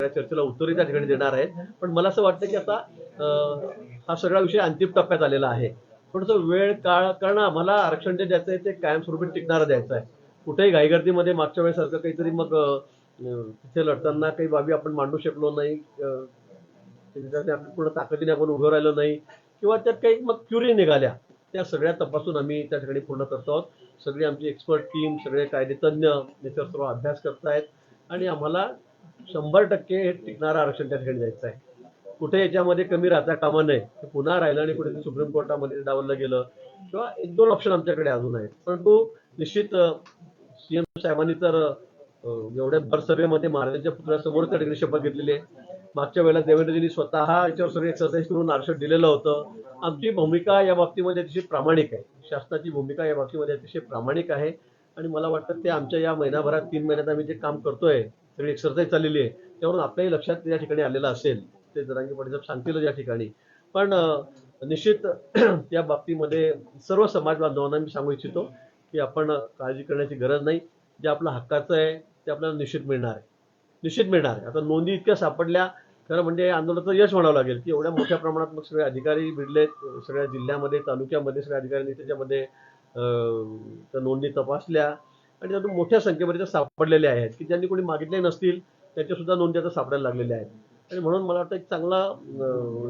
सगळ्या चर्चेला उत्तरही त्या ठिकाणी देणार आहेत. पण मला असं वाटतं की आता हा सगळा विषय अंतिम टप्प्यात आलेला आहे. थोडंसं वेळ काळ कारण आम्हाला आरक्षण जे द्यायचं आहे ते कायमस्वरूपी टिकणारं द्यायचं आहे. कुठेही घाईगर्दीमध्ये मागच्या वेळेसारखं काहीतरी मग तिथे लढताना काही बाबी आपण मांडू शकलो नाही. आपण पूर्ण ताकदीने आपण उभं राहिलो नाही. किंवा त्यात काही मग क्युरी निघाल्या. त्या सगळ्या तपासून आम्ही त्या ठिकाणी पूर्ण करतो आहोत. सगळी आमची एक्सपर्ट टीम सगळे कायदेतज्ञ याच्यावर सर्व अभ्यास करतायत. आणि आम्हाला शंभर टक्के हे टिकणारं आरक्षण त्या ठिकाणी द्यायचं आहे. कुठे याच्यामध्ये कमी राहता कामा नये पुन्हा राहिलं आणि कुठे सुप्रीम कोर्टामध्ये डावललं गेलं किंवा एक दोन ऑप्शन आमच्याकडे अजून आहेत. परंतु निश्चित सीएम साहेबांनी तर अं, एवढ्या भरसभेमध्ये महाराजांच्या पुतळ्यासमोर त्या ठिकाणी शपथ घेतलेली आहे. मागच्या वेळेला देवेंद्रजींनी स्वतः याच्यावर सगळी एक्सरसाइज करून आरक्षण दिलेलं होतं. आमची भूमिका या बाबतीमध्ये अतिशय प्रामाणिक आहे. शासनाची भूमिका या बाबतीमध्ये अतिशय प्रामाणिक आहे. आणि मला वाटतं ते आमच्या या महिनाभरात तीन महिन्यात आम्ही जे काम करतोय सगळी एक्सरसाइज चाललेली आहे. त्यावरून आपल्याही लक्षात या ठिकाणी आलेलं असेल. ते जरांगी पाटील साहेब सांगतील या ठिकाणी. पण निश्चित त्या बाबतीमध्ये सर्व समाज बांधवांना मी सांगू इच्छितो की आपण काळजी करण्याची गरज नाही. जे आपलं हक्काचं आहे ते आपल्याला निश्चित मिळणार आहे. निश्चित मिळणार आहे. आता नोंदी इतक्या सापडल्या खरं म्हणजे आंदोलनाचं यश म्हणावं लागेल की एवढ्या मोठ्या प्रमाणात मग सगळे अधिकारी भिडलेत सगळ्या जिल्ह्यामध्ये तालुक्यामध्ये सगळ्या अधिकाऱ्यांनी त्याच्यामध्ये त्या नोंदी तपासल्या. आणि त्यातून मोठ्या संख्येमध्ये त्या सापडलेल्या आहेत. की ज्यांनी कोणी मागितले नसतील त्यांच्या सुद्धा नोंदी आता सापडायला लागलेल्या आहेत. आणि म्हणून मला वाटतं एक चांगला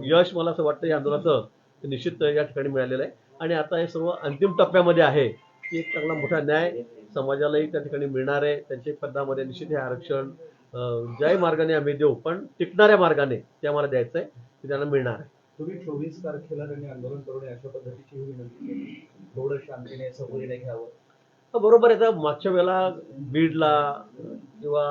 यश मला असं वाटतं या आंदोलनाचं निश्चित या ठिकाणी मिळालेलं आहे. आणि आता हे सर्व अंतिम टप्प्यामध्ये आहे की एक चांगला मोठा न्याय समाजालाही त्या ठिकाणी मिळणार आहे. त्यांच्या पदामध्ये निश्चित हे आरक्षण ज्या ज्याही मार्गाने आम्ही देऊ पण टिकणाऱ्या मार्गाने ते आम्हाला द्यायचं आहे ते त्यांना मिळणार आहे. तुम्ही चोवीस तारखेला त्यांनी आंदोलन करून अशा पद्धतीची विनंती थोडं शांतीने सबुरीने घ्यावं. बरोबर आहे तर मागच्या वेळेला बीडला किंवा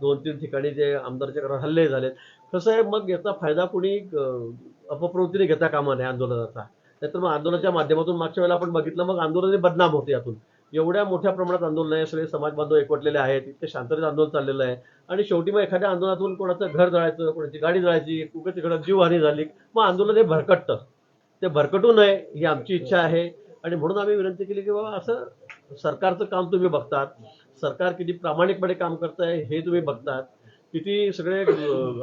दोन तीन ठिकाणी जे आमदारच्या घरावर हल्ले झालेत. कसं आहे मग याचा फायदा कुणी अपप्रवृत्तीने घेता कामा नये आंदोलनाचा. नाहीतर मग आंदोलनाच्या माध्यमातून मागच्या वेळेला आपण बघितलं मग आंदोलने बदनाम होते यातून. एवढ्या मोठ्या प्रमाणात आंदोलन आहे सगळे समाज बांधव एकवटलेले आहेत इतके शांततेत आंदोलन चाललेलं आहे. आणि शेवटी मग एखाद्या आंदोलनातून कोणाचं घर जळायचं कोणाची गाडी जळायची कुठे तिकडं जीवहानी झाली मग आंदोलन हे भरकटतं. ते भरकटू नये ही आमची इच्छा आहे. आणि म्हणून आम्ही विनंती केली की बाबा असं सरकारचं काम तुम्ही बघतात. सरकार किती प्रामाणिकपणे काम करत आहे हे तुम्ही बघतात. किती सगळे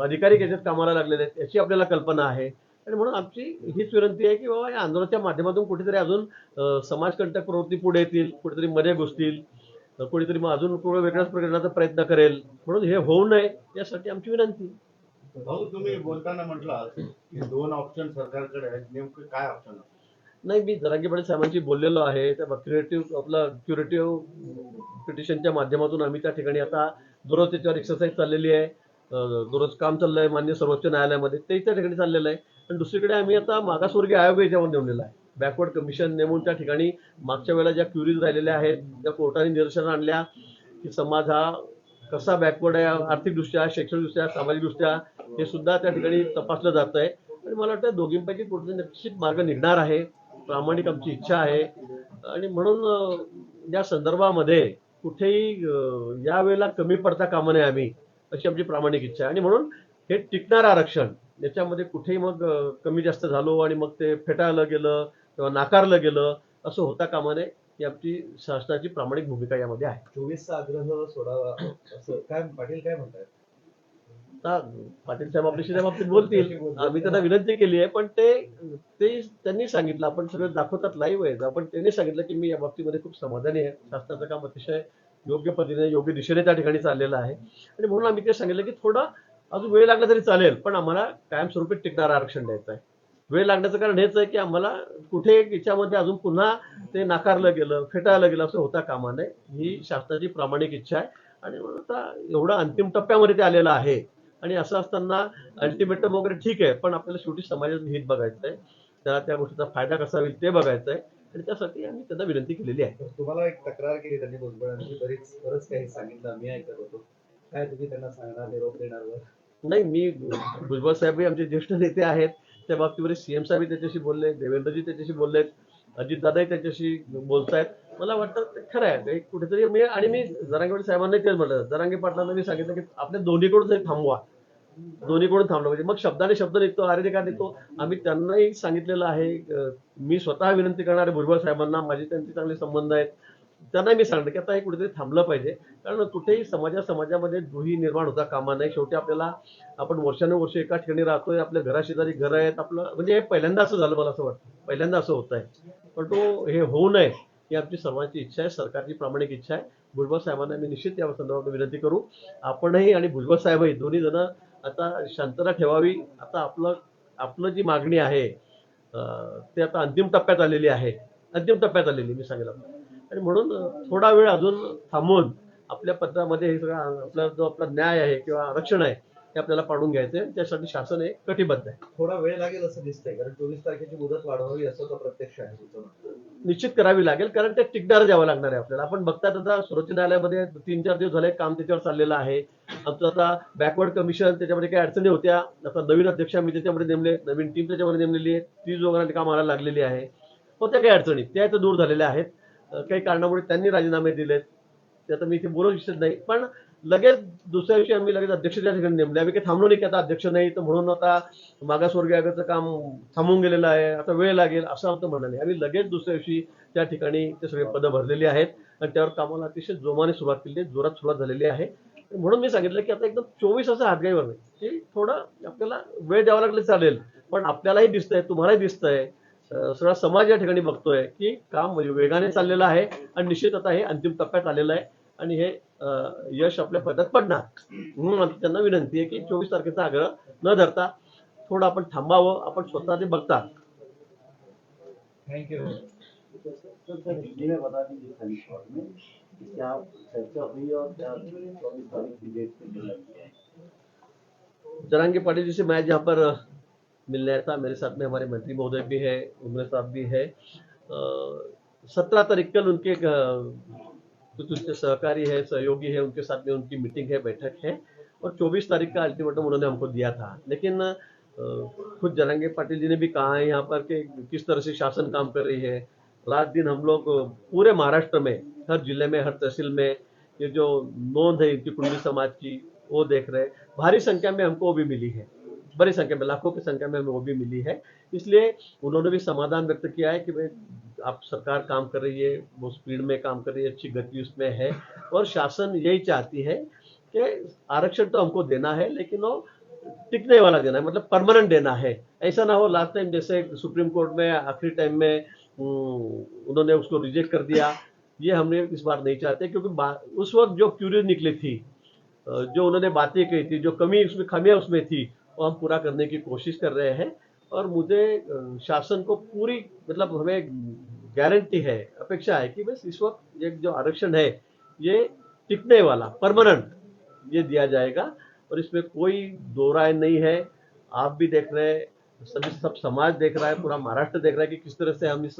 अधिकारी याच्यात कामाला लागलेले आहेत याची आपल्याला कल्पना आहे. आणि म्हणून आमची हीच विनंती आहे की बाबा या आंदोलनाच्या माध्यमातून कुठेतरी अजून समाजकंटक प्रवृत्ती पुढे येतील कुठेतरी मध्ये घुसतील अं, कोणीतरी मग अजून थोडं वेगळ्याच प्रकरणाचा प्रयत्न करेल. म्हणून हे होऊ नये यासाठी आमची विनंती. भाऊ तुम्ही बोलताना म्हटलं की दोन ऑप्शन सरकारकडे आहेत. नेमकं काय ऑप्शन नाही मी जरांगीपणे साहेबांशी बोललेलो आहे. त्या क्युरेटिव्ह आपलं क्युरेटिव्ह पिटिशनच्या माध्यमातून आम्ही त्या ठिकाणी आता दररोज त्याच्यावर एक्सरसाइज चाललेली आहे. दररोज काम चाललंय मान्य सर्वोच्च न्यायालयामध्ये. ते त्या ठिकाणी चाललेलं आहे. आणि दुसरीकडे आम्ही आता मागासवर्गीय आयोग याच्यावर नेमलेला आहे. बॅकवर्ड कमिशन नेमून त्या ठिकाणी मागच्या वेळेला ज्या क्युरीज राहिलेल्या आहेत त्या कोर्टाने निदर्शन आणल्या की समाज हा कसा बॅकवर्ड आहे आर्थिकदृष्ट्या शैक्षणिकदृष्ट्या सामाजिकदृष्ट्या हे सुद्धा त्या ठिकाणी तपासलं जात आहे आणि मला वाटतं दोघींपैकी कुठे निश्चित मार्ग निघणार आहे. प्रामाणिक आमची इच्छा आहे. आणि म्हणून या संदर्भामध्ये कुठेही यावेळेला या वेळेला कमी पडता कामा नये आम्ही अशी आमची प्रामाणिक इच्छा आहे. आणि म्हणून हे टिकणारं आरक्षण याच्यामध्ये कुठेही मग कमी जास्त झालो आणि मग ते फेटाळलं गेलं किंवा नाकारलं गेलं असं होता कामा नये ही आमची शासनाची प्रामाणिक भूमिका यामध्ये आहे. चोवीसचा आग्रह सोडावा असं काय पाटील काय म्हणतात पाटील साहेब आपल्याशी त्या बाबतीत बोलतील. आम्ही त्यांना विनंती केली आहे पण ते ते त्यांनी सांगितलं आपण सगळं दाखवतात लाईव्ह आहे पण त्यांनी सांगितलं की मी या बाबतीमध्ये खूप समाधानी आहे. शासनाचं काम अतिशय योग्य पद्धतीने योग्य दिशेने त्या ठिकाणी चाललेलं आहे. आणि म्हणून आम्ही ते सांगितलं की थोडा अजून वेळ लागला तरी चालेल पण आम्हाला कायमस्वरूपी टिकणारं आरक्षण द्यायचं आहे. वेळ लागण्याचं कारण हेच आहे की आम्हाला कुठे याच्यामध्ये अजून पुन्हा ते नाकारलं गेलं फेटाळलं गेलं असं होता कामा नये. ही शासनाची प्रामाणिक इच्छा आहे. आणि म्हणून आता एवढा अंतिम टप्प्यामध्ये ते आलेलं आहे. आणि असं असताना अल्टिमेटम वगैरे ठीक आहे पण आपल्याला शेवटी समाजाचं हित बघायचं आहे. त्याला त्या गोष्टीचा फायदा कसा होईल ते बघायचं आहे. आणि त्यासाठी आम्ही त्यांना विनंती केलेली आहे. तुम्हाला एक तक्रार केली त्यांनी भुजबळांनी बरीच बरंच काही सांगितलं मी ऐकत होतो. काय तुम्ही त्यांना सांगणार निरोप देणार? नाही मी भुजबळ साहेब आमचे ज्येष्ठ नेते आहेत. त्या बाबतीमध्ये सीएम साहेब त्याच्याशी बोलले देवेंद्रजी त्याच्याशी बोललेत अजितदादाही त्याच्याशी बोलतायत. मला वाटतं ते खरं आहे. कुठेतरी मी आणि मी जरांगे साहेबांना तेच म्हटलं. जरांगे पाटलांना मी सांगितलं की आपल्या दोन्हीकडून तरी थांबवा. दोन्हीकडून थांबलं पाहिजे. मग शब्दाने शब्द निघतो अरे का निघतो? आम्ही त्यांनाही सांगितलेलं आहे. मी स्वतः विनंती करणारे भुजबळ साहेबांना माझे त्यांचे चांगले संबंध आहेत. त्यांना मी सांगतो की आता हे कुठेतरी थांबलं पाहिजे. कारण कुठेही समाजा समाजामध्ये दुही निर्माण होता कामा नाही शेवटी आपल्याला आपण वर्षानुवर्ष एका ठिकाणी राहतोय. आपल्या घराशेजारी घरं आहेत. आपलं म्हणजे हे पहिल्यांदा असं झालं मला असं वाटतं. पहिल्यांदा असं होत आहे पण तो हे होऊ नये. ही आमची सर्वांची इच्छा आहे सरकारची प्रामाणिक इच्छा आहे. भुजबळ साहेबांना मी निश्चित या संदर्भात विनंती करू. आपणही आणि भुजबळ साहेबही दोन्ही जण आता शांतता ठेवावी. आता आपलं आपलं जी मागणी आहे ते आता अंतिम टप्प्यात आलेली आहे. अंतिम टप्प्यात आलेली मी सांगेल आणि म्हणून थोडा वेळ अजून थांबून आपल्या पत्रामध्ये हे सगळं आपला जो आपला न्याय आहे किंवा आरक्षण आहे ते आपल्याला पाडून घ्यायचं त्यासाठी शासन हे कटिबद्ध आहे. थोडा वेळ लागेल असं दिसतंय कारण चोवीस तारखेची मुदत वाढवावी असं तो प्रत्यक्ष आहे. निश्चित करावी लागेल कारण ते टिकणार द्यावं लागणार आहे आपल्याला. आपण बघतात आता सर्वोच्च न्यायालयामध्ये तीन चार दिवस झाले काम त्याच्यावर चाललेलं आहे. आमचं आता बॅकवर्ड कमिशन त्याच्यामध्ये काही अडचणी होत्या. आता नवीन अध्यक्ष आम्ही त्याच्यामध्ये नेमले नवीन टीम त्याच्यामध्ये नेमलेली आहे. ती दोघांना कामाला लागलेली आहे. होत्या काही अडचणी त्या इथं दूर झालेल्या आहेत. काही कारणामुळे त्यांनी राजीनामे दिलेत. ते आता मी इथे बोलू इच्छित नाही. पण लगेच दुसऱ्या दिवशी आम्ही लगेच अध्यक्ष त्या ठिकाणी नेमले. आम्ही काही थांबलो नाही की आता अध्यक्ष नाही तर म्हणून आता मागासवर्गीय आयोगाचं काम थांबून गेलेलं आहे. आता वेळ लागेल असं आमचं म्हणणं नाही. आम्ही लगेच दुसऱ्या दिवशी त्या ठिकाणी ते सगळे पदं भरलेली आहेत आणि त्यावर कामाला अतिशय जोमाने सुरुवात केली आहे जोरात सुरुवात झालेली आहे. म्हणून मी सांगितलं की आता एकदम चोवीस असं हातगाईवर नाही. की थोडं आपल्याला वेळ द्यावा लागले चालेल पण आपल्यालाही दिसतंय तुम्हालाही दिसतंय. सगळा समाज या ठिकाणी बघतोय की काम म्हणजे वेगाने चाललेलं आहे आणि निश्चित आता हे अंतिम टप्प्यात आलेलं आहे. आणि हे यश आपल्या पदात पडणार. म्हणून आमची त्यांना विनंती आहे की चोवीस तारखेचा आग्रह न धरता थोडं आपण थांबावं आपण स्वतः ते बघता हिंदी में बता दीजिए खाली शॉर्ट में कि क्या चर्चा हुई और क्या चौबीस तारीख की डेट पे मिला गया जरांगे पाटिल जी से मैं यहाँ पर मिलने आया था मेरे साथ में हमारे मंत्री महोदय भी है उमरे साहब भी है। सत्रह तारीख कल उनके कुछ उनके सहकारी है, सहयोगी है, उनके साथ में उनकी मीटिंग है, बैठक है। और चौबीस तारीख का अल्टीमेटम उन्होंने हमको दिया था। लेकिन खुद जरांगे पाटिल जी ने भी कहा है यहाँ पर कि किस तरह से शासन काम कर रही है। रात दिन हम लोग पूरे महाराष्ट्र में, हर ज़िले में, हर तहसील में ये जो नोंद है, इनकी कुंडली समाज की, वो देख रहे हैं। भारी संख्या में हमको वो भी मिली है। बड़ी संख्या में लाखों की संख्या में हमें वो भी मिली है। इसलिए उन्होंने भी समाधान व्यक्त किया है कि भाई आप सरकार काम कर रही है वो स्पीड में काम कर रही है अच्छी गति उसमें है। और शासन यही चाहती है कि आरक्षण तो हमको देना है लेकिन वो टिकने वाला देना है मतलब परमानेंट देना है। ऐसा ना हो लास्ट टाइम जैसे सुप्रीम कोर्ट में आखिरी टाइम में हम्म, उन्होंने उसको रिजेक्ट कर दिया। ये हमने इस बार नहीं चाहते क्योंकि उस वक्त जो क्यूरियस निकली थी जो उन्होंने बातें कही थी जो कमी उसमें खामियाँ उसमें थी वो हम पूरा करने की कोशिश कर रहे हैं और मुझे शासन को पूरी मतलब हमें गारंटी है अपेक्षा है कि बस इस वक्त एक जो आरक्षण है ये टिकने वाला परमानेंट ये दिया जाएगा और इसमें कोई दो राय नहीं है। आप भी देख रहे हैं सभी सब समाज देख रहा है पूरा महाराष्ट्र देख रहा है कि किस तरह से हम इस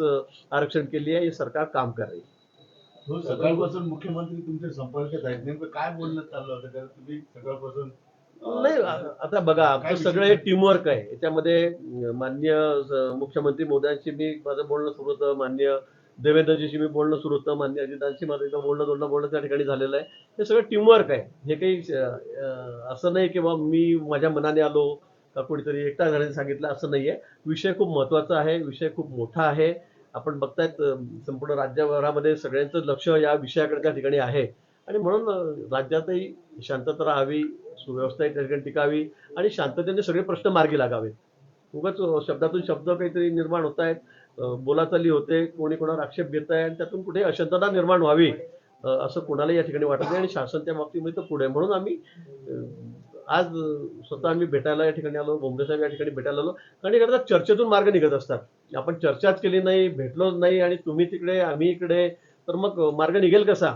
आरक्षण के लिए ये सरकार काम कर रही है। हो, सकाळपासून मुख्यमंत्री तुमच्या संपर्कात आहेत नेमकं काय बोलणं चाललं होतं कारण तुम्ही सकाळपासून नाही आता बघा आमचं सगळं हे आहे? टीमवर्क आहे याच्यामध्ये मान्य मुख्यमंत्री मोदयांशी मी माझं बोलणं सुरू होतं. मान्य देवेंद्रजीशी मी बोलणं सुरू होतं. मान्य अजितांशी माझं एकदा बोलणं दोनदा बोलणं त्या ठिकाणी झालेलं आहे. हे सगळं टीमवर्क आहे. हे काही असं नाही की बा मी माझ्या मनाने आलो का कोणीतरी एकटा झाल्याने सांगितलं असं नाहीये. विषय खूप महत्त्वाचा आहे. विषय खूप मोठा आहे. आपण बघतायत संपूर्ण राज्यभरामध्ये सगळ्यांचं लक्ष या विषयाकडे त्या ठिकाणी आहे. आणि म्हणून राज्यातही शांतता राहावी सुव्यवस्था त्या ठिकाणी टिकावी आणि शांततेने सगळे प्रश्न मार्गी लागावेत. उगाच शब्दातून शब्द काहीतरी निर्माण होत आहेत बोलाचाली होते कोणी कोणावर आक्षेप घेत आहे आणि त्यातून कुठे अशांतता निर्माण व्हावी असं कोणालाही या ठिकाणी वाटत नाही आणि शासन त्या बाबतीमध्ये तर पुढे. म्हणून आम्ही आज स्वतः आम्ही भेटायला या ठिकाणी आलो बोंबे साहेब या ठिकाणी भेटायला आलो. कारण हे चर्चेतून मार्ग निघत असतात. आपण चर्चाच केली नाही भेटलोच नाही आणि तुम्ही तिकडे आम्ही इकडे तर मग मार्ग निघेल कसा?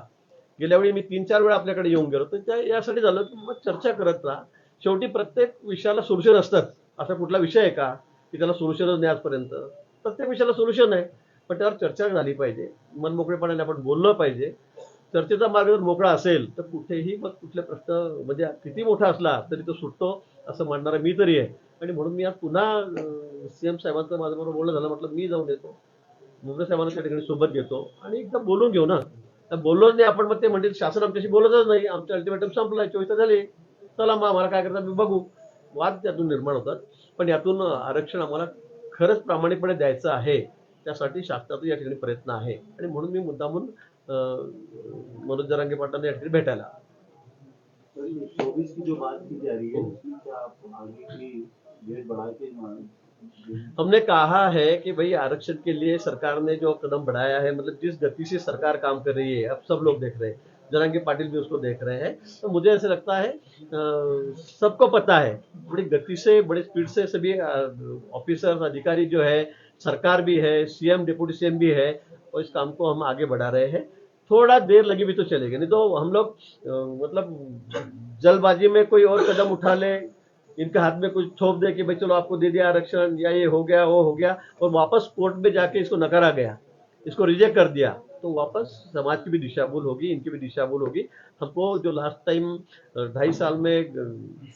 गेल्या वेळी मी तीन चार वेळा आपल्याकडे येऊन गेलो. तर त्या यासाठी झालं की मग चर्चा करत राहा. शेवटी प्रत्येक विषयाला सोल्युशन असतात. असा कुठला विषय आहे का? की त्याला सोल्युशनच नाही आजपर्यंत. प्रत्येक विषयाला सोल्युशन आहे. पण त्यावर चर्चा झाली पाहिजे. मनमोकळेपणाने आपण बोललं पाहिजे. चर्चेचा मार्ग जर मोकळा असेल तर कुठेही मग कुठले प्रश्न म्हणजे किती मोठा असला तरी तो सुटतो असं म्हणणारा मी तरी आहे. आणि म्हणून मी आज पुन्हा सीएम साहेबांचं माझ्याबरोबर बोलणं झालं. म्हटलं मी जाऊन येतो. मुंबई साहेबांना त्या ठिकाणी सोबत घेतो. आणि एकदा बोलून घेऊ ना. तर बोललोच नाही आपण मग ते म्हणतील शासन आमच्याशी बोलतच नाही. आमचं अल्टिमेटम संपलं चोवीस तास झाले. चला मग आम्हाला काय करतात मी बघू. वाद त्यातून निर्माण होतात. पण यातून आरक्षण आम्हाला खरंच प्रामाणिकपणे द्यायचं आहे. त्यासाठी शासनाचा या ठिकाणी प्रयत्न आहे. आणि म्हणून मी मुद्दामून अं, मनोज जरांगे पाटलांना या ठिकाणी भेटायला चौबीस की जो बात की जा रही है हमने कहा है कि भाई, आरक्षण के लिए सरकार ने जो कदम बढ़ाया है मतलब जिस गति से सरकार काम कर रही है, अब सब लोग देख रहे हैं जरांगे पाटिल भी उसको देख रहे हैं। तो मुझे ऐसा लगता है सबको पता है, बड़ी गति से, बड़ी स्पीड से सभी ऑफिसर अधिकारी जो है, सरकार भी है, सीएम डिप्टी सीएम भी है, और इस काम को हम आगे बढ़ा रहे हैं। थोड़ा देर लगी भी तो चलेगी, नहीं तो हम लोग मतलब जल्दबाजी में कोई और कदम उठा ले इनके हाथ में कुछ थोप दे कि भाई चलो आपको दे दिया आरक्षण या ये हो गया वो हो गया और वापस कोर्ट में जाके इसको नकारा गया इसको रिजेक्ट कर दिया तो वापस समाज की भी दिशा भूल होगी इनकी भी दिशा भूल होगी हमको जो लास्ट टाइम ढाई साल में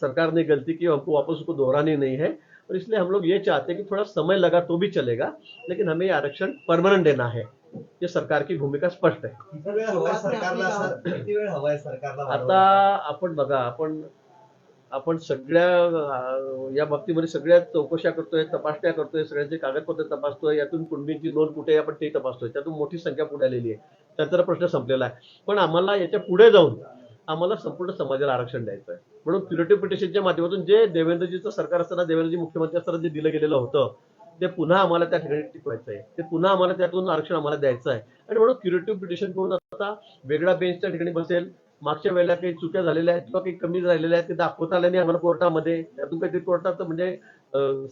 सरकार ने गलती की हमको वापस उसको दोहरानी नहीं है और इसलिए हम लोग ये चाहते हैं कि थोड़ा समय लगा तो भी चलेगा लेकिन हमें ये आरक्षण परमानेंट देना है ये सरकार की भूमिका स्पष्ट आहे सरकारला आता? आपण बघा आपण आपण सगळ्या या बाबतीमध्ये सगळ्या चौकशा करतोय तपासण्या करतोय सगळ्यांचे कागदपत्र तपासतोय यातून कुणबींची नोंद कुठे आहे आपण ते तपासतोय. त्यातून मोठी संख्या पुढे आलेली आहे. त्याचा प्रश्न संपलेला आहे. पण आम्हाला याच्यापुढे जाऊन आम्हाला संपूर्ण समाजाला आरक्षण द्यायचं आहे. म्हणून क्युरेटिव्ह पिटिशनच्या माध्यमातून जे देवेंद्रजीचं सरकार असताना देवेंद्रजी मुख्यमंत्री असताना जे दिलं गेलेलं होतं ते पुन्हा आम्हाला त्या ठिकाणी टिकवायचं आहे. ते पुन्हा आम्हाला त्यातून आरक्षण आम्हाला द्यायचं आहे. आणि म्हणून क्युरेटिव्ह पिटिशन करून आता वेगळा बेंच त्या ठिकाणी बसेल. मागच्या वेळेला काही चुक्या झालेल्या आहेत किंवा काही कमी झालेल्या आहेत ते दाखवता आल्या नाही आम्हाला कोर्टामध्ये. त्यातून काहीतरी कोर्टात म्हणजे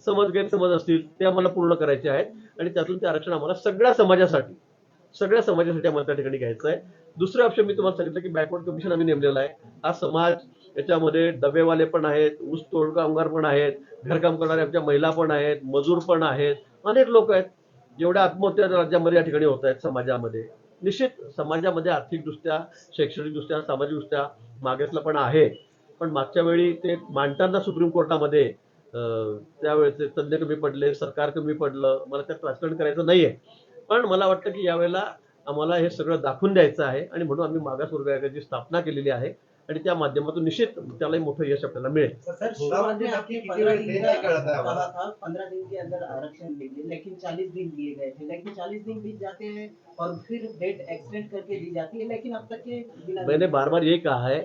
समज गैरसमज असतील ते आम्हाला पूर्ण करायचे आहेत. आणि त्यातून ते आरक्षण आम्हाला सगळ्या समाजासाठी सगळ्या समाजासाठी आम्हाला त्या ठिकाणी घ्यायचं आहे. दुसरं ऑप्शन मी तुम्हाला सांगितलं की बॅकवर्ड कमिशन आम्ही नेमलेलं आहे. हा समाज याच्यामध्ये डबेवाले पण आहेत ऊस तोड कामगार पण आहेत घरकाम करणाऱ्या आमच्या महिला पण आहेत मजूर पण आहेत अनेक लोक आहेत. जेवढ्या आत्महत्या राज्यामध्ये या ठिकाणी होत आहेत समाजामध्ये. निश्चित समाजामध्ये आर्थिकदृष्ट्या शैक्षणिकदृष्ट्या सामाजिकदृष्ट्या मागासला पण आहे. पण मागच्या वेळी ते मांडताना सुप्रीम कोर्टामध्ये त्यावेळेचे तज्ज्ञ कमी पडले सरकार कमी पडलं मला त्यात राजकारण करायचं नाहीये. पण मला वाटतं की यावेळेला आम्हाला हे सगळं दाखवून द्यायचं आहे आणि म्हणून आम्ही मागासवर्ग आयोगाची स्थापना केलेली आहे. आणि त्या माध्यमातून निश्चित त्यालाही मोठं यश आपल्याला मिळेल. पंद्रह दिन के अंदर आरक्षण लेंगे लेकिन चालीस दिन दिए गए थे लेकिन चालीस दिन बीत जाते हैं और फिर डेट एक्सटेंड करके दी जाती है लेकिन अब तक मैंने बार बार ये कहा है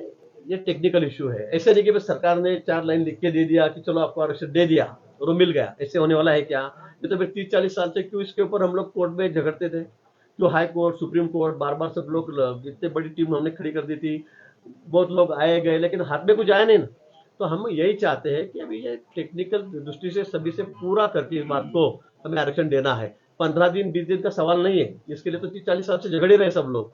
ये टेक्निकल इशू है। ऐसे नहीं कि बस सरकार ने चार लाइन लिख के दे दिया कि चलो आपको आरक्षण दे दिया और वो मिल गया। ऐसे होने वाला है क्या? ये तो फिर तीस चालीस साल से क्यों इसके ऊपर हम लोग कोर्ट में झगड़ते थे? जो हाई कोर्ट सुप्रीम कोर्ट बार बार सब लोग इतने बड़ी टीम हमने खड़ी कर दी थी बहुत लोग आए गए, लेकिन हाथ में कुछ आया नहीं ना। तो हम यही चाहते हैं कि अभी ये टेक्निकल दृष्टि से सभी से पूरा करके इस बात को हमें आरक्षण देना है। पंद्रह दिन, बीस दिन का सवाल नहीं है। इसके लिए तो तीस, चालीस साल से झगड़े रहे सब लोग।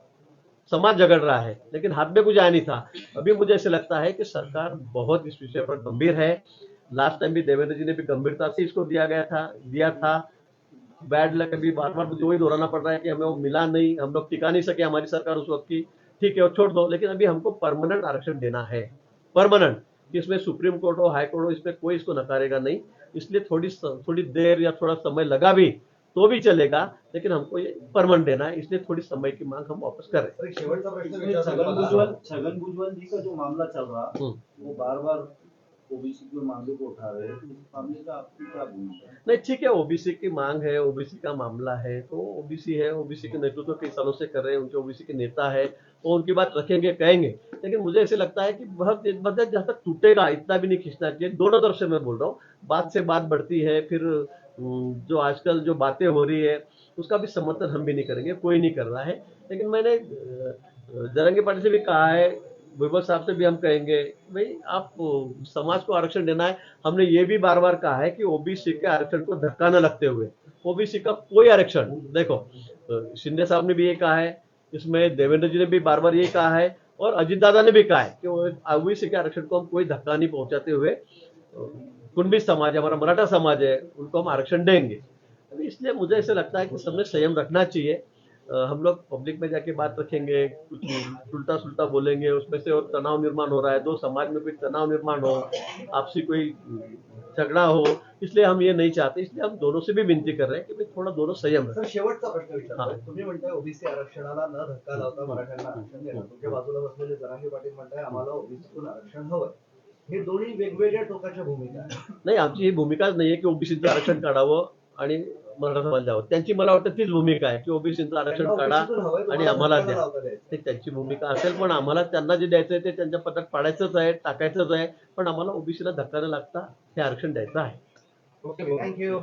समाज झगड़ रहा है, लेकिन हाथ में कुछ आया नहीं था। अभी मुझे ऐसे लगता है कि सरकार बहुत इस विषय पर गंभीर है। लास्ट टाइम भी देवेंद्र जी ने भी गंभीरता से इसको दिया गया था, दिया था। बैड लक अभी बार बार मुझे वही दोहराना पड़ रहा है कि हमें वो मिला नहीं। हम लोग टिका नहीं सके हमारी सरकार उस वक्त की। ठीक है वो छोड़ दो लेकिन अभी हमको परमानेंट आरक्षण देना है। परमानेंट इसमें सुप्रीम कोर्ट हो हाई कोर्ट हो इसमें कोई इसको नकारेगा नहीं। इसलिए थोड़ी थोड़ी देर या थोड़ा समय लगा भी तो भी चलेगा लेकिन हमको ये परमानेंट देना है। इसलिए थोड़ी समय की मांग हम वापस कर रहे हैं। छगन. भुजबल जी का जो मामला चल रहा हम्म। वो बार बार ओबीसी के मामले को उठा रहे हैं। तो इस मामले का आपकी क्या भूमिका नहीं ठीक है ओबीसी की मांग है ओबीसी का मामला है तो ओबीसी है ओबीसी के नेतृत्व कई सालों से कर रहे हैं उनके ओबीसी के नेता है। वो उनकी बात रखेंगे, कहेंगे। लेकिन मुझे ऐसे लगता है कि बहुत मतलब जहाँ तक टूटेगा, इतना भी नहीं खींचना चाहिए। दोनों तरफ़ से मैं बोल रहा हूँ, बात से बात बढ़ती है, फिर जो आजकल जो बातें हो रही है, उसका भी समर्थन हम भी नहीं करेंगे, कोई नहीं कर रहा है। लेकिन मैंने जरंगी पार्टी से भी कहा है विभल साहब से भी हम कहेंगे, भाई, आप समाज को आरक्षण देना है। हमने ये भी बार बार कहा है कि ओबीसी के आरक्षण को धक्का न लगते हुए, ओबीसी का कोई आरक्षण, देखो शिंदे साहब ने भी ये कहा है इसमें देवेंद्र जी ने भी बार बार ये कहा है और अजीत दादा ने भी कहा है कि ओबीसी के आरक्षण को हम कोई धक्का नहीं पहुंचाते हुए कुंडी समाज है हमारा मराठा समाज है, उनको हम आरक्षण देंगे। इसलिए मुझे ऐसा लगता है कि सबने संयम रखना चाहिए। हम लोग पब्लिक में जाके बात रखेंगे कुछ उल्टा सुल्टा बोलेंगे उसमें से और तनाव निर्माण हो रहा है दो समाज में कोई तनाव निर्माण हो आपसी कोई झगड़ा हो इसलिए हम ये नहीं चाहते इसलिए हम दोनों से भी विनती कर रहे हैं कि भाई थोड़ा दोनों संयम सर शेवटचा प्रश्न विचारतो हा. तुम्ही म्हणताय ओबीसी आरक्षणाला न धक्का लावता मराठ्यांना आरक्षण देणार. तुमच्या बाजूला बसलेले जरांगे पाटील म्हणताय आम्हाला ओबीसीतून आरक्षण हवंय. हे दोन्ही वेगवेगळ्या टोकाच्या भूमिका नाही आमची ही भूमिकाच नाही आहे की ओबीसीचं आरक्षण काढावं आणि मराठा समाज द्यावं त्यांची मला वाटतं तीच भूमिका आहे की ओबीसीचं आरक्षण काढा आणि आम्हाला द्या. ते त्यांची भूमिका असेल पण आम्हाला त्यांना जे द्यायचं आहे ते त्यांच्या पत्रात पाडायचंच आहे टाकायचंच आहे पण आम्हाला ओबीसीला धक्का न लागता हे आरक्षण द्यायचं आहे. Okay thank you